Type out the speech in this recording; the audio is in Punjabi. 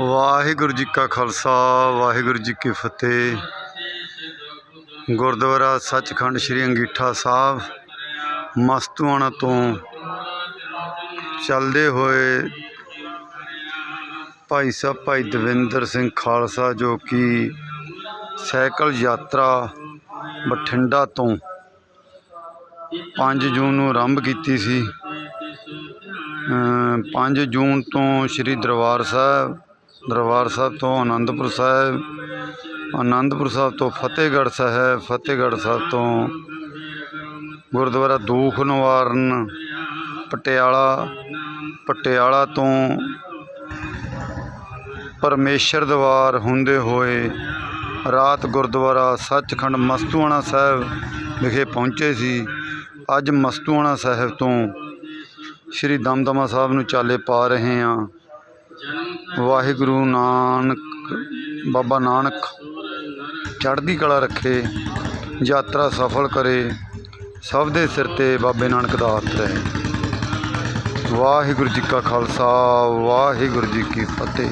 ਵਾਹਿਗੁਰੂ ਜੀ ਕਾ ਖਾਲਸਾ, ਵਾਹਿਗੁਰੂ ਜੀ ਕੀ ਫਤਿਹ। ਗੁਰਦੁਆਰਾ ਸੱਚਖੰਡ ਸ੍ਰੀ ਅੰਗੀਠਾ ਸਾਹਿਬ, ਮਸਤੂਆਣਾ ਤੋਂ ਚੱਲਦੇ ਹੋਏ ਭਾਈ ਸਾਹਿਬ, ਭਾਈ ਦਵਿੰਦਰ ਸਿੰਘ ਖਾਲਸਾ, ਜੋ ਕਿ ਸਾਈਕਲ ਯਾਤਰਾ ਬਠਿੰਡਾ ਤੋਂ 5 ਜੂਨ ਨੂੰ ਆਰੰਭ ਕੀਤੀ ਸੀ। ਅਮ 5 ਜੂਨ ਤੋਂ ਸ੍ਰੀ ਦਰਬਾਰ ਸਾਹਿਬ ਦਰਬਾਰ ਸਾਹਿਬ ਤੋਂ ਆਨੰਦਪੁਰ ਸਾਹਿਬ ਆਨੰਦਪੁਰ ਸਾਹਿਬ ਤੋਂ ਫਤਿਹਗੜ੍ਹ ਸਾਹਿਬ ਫਤਿਹਗੜ੍ਹ ਸਾਹਿਬ ਤੋਂ ਗੁਰਦੁਆਰਾ ਦੂਖ ਨਿਵਾਰਨ, ਪਟਿਆਲਾ ਪਟਿਆਲਾ ਤੋਂ ਪਰਮੇਸ਼ਰ ਦਵਾਰ ਹੁੰਦੇ ਹੋਏ ਰਾਤ ਗੁਰਦੁਆਰਾ ਸੱਚਖੰਡ ਮਸਤੂਆਣਾ ਸਾਹਿਬ ਵਿਖੇ ਪਹੁੰਚੇ ਸੀ। ਅੱਜ ਮਸਤੂਆਣਾ ਸਾਹਿਬ ਤੋਂ ਸ਼੍ਰੀ ਦਮਦਮਾ ਸਾਹਿਬ ਨੂੰ ਚਾਲੇ ਪਾ ਰਹੇ ਹਾਂ। ਵਾਹਿਗੁਰੂ ਨਾਨਕ, ਬਾਬਾ ਨਾਨਕ, ਚੜ੍ਹਦੀ ਕਲਾ ਰੱਖੇ, ਯਾਤਰਾ ਸਫਲ ਕਰੇ, ਸਭ ਦੇ ਸਿਰ ਤੇ ਬਾਬੇ ਨਾਨਕ ਦਾ ਹੱਥ ਰਹੇ। ਵਾਹਿਗੁਰੂ ਜੀ ਕਾ ਖਾਲਸਾ, ਵਾਹਿਗੁਰੂ ਜੀ ਕੀ ਫਤਿਹ।